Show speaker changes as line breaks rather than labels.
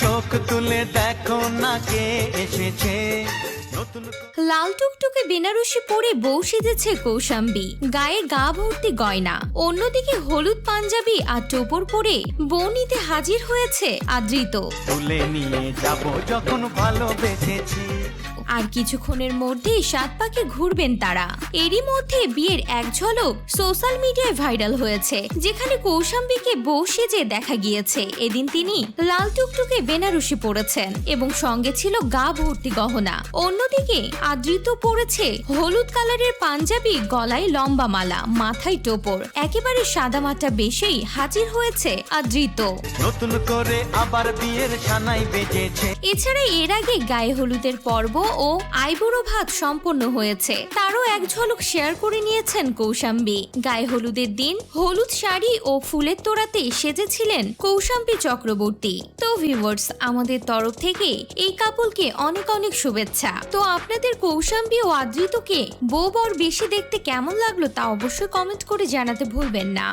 চোখ তুলে দেখো না কে এসেছে।
লাল টুকটুকে বেনারসি পরে বউ সেজেছে কৌশাম্বি। গায়ে গা ভর্তি গয়না। অন্যদিকে হলুদ পাঞ্জাবি আর টোপর পরে বউ নিতে হাজির হয়েছে আদৃত।
তুলে নিয়ে যাব যখন ভালোবেসেছি।
আর কিছুক্ষণের মধ্যেই সাত পাকে ঘুরবেন তারা। এরই মধ্যে বিয়ের এক ঝলক সোশ্যাল মিডিয়ায় ভাইরাল হয়েছে যেখানে কৌশাম্বীকে বউ সেজে দেখা গিয়েছে। এদিন তিনি লাল টুকটুকে বেনারসি পরেছেন এবং সঙ্গে ছিল গা ভর্তি গহনা। অন্যদিকে আদৃত পরেছে হলুদ কালারের পাঞ্জাবি গলায় লম্বা মালা মাথায় টোপর। একেবারে সাদামাটা বেশেই হাজির হয়েছে আদৃত।
নতুন করে আবার বিয়ের সানাই বেজেছে।
এছাড়া এর আগে গায়ে হলুদের পর্ব ও আইবুড়ো ভাত সম্পন্ন হয়েছে। তারও এক ঝলক শেয়ার করে নিয়েছেন কৌশাম্বী। গায়ে হলুদের দিন, হলুদ শাড়ি ও ফুলের তোড়াতে সেজেছিলেন কৌশাম্বী চক্রবর্তী। তো ভিউয়ার্স আমাদের তরফ থেকে এই কাপলকে অনেক অনেক শুভেচ্ছা। তো আপনাদের কৌশাম্বী ও আদৃতকে বউ বর বেশি দেখতে কেমন লাগল তা অবশ্যই কমেন্ট করে জানাতে ভুলবেন না।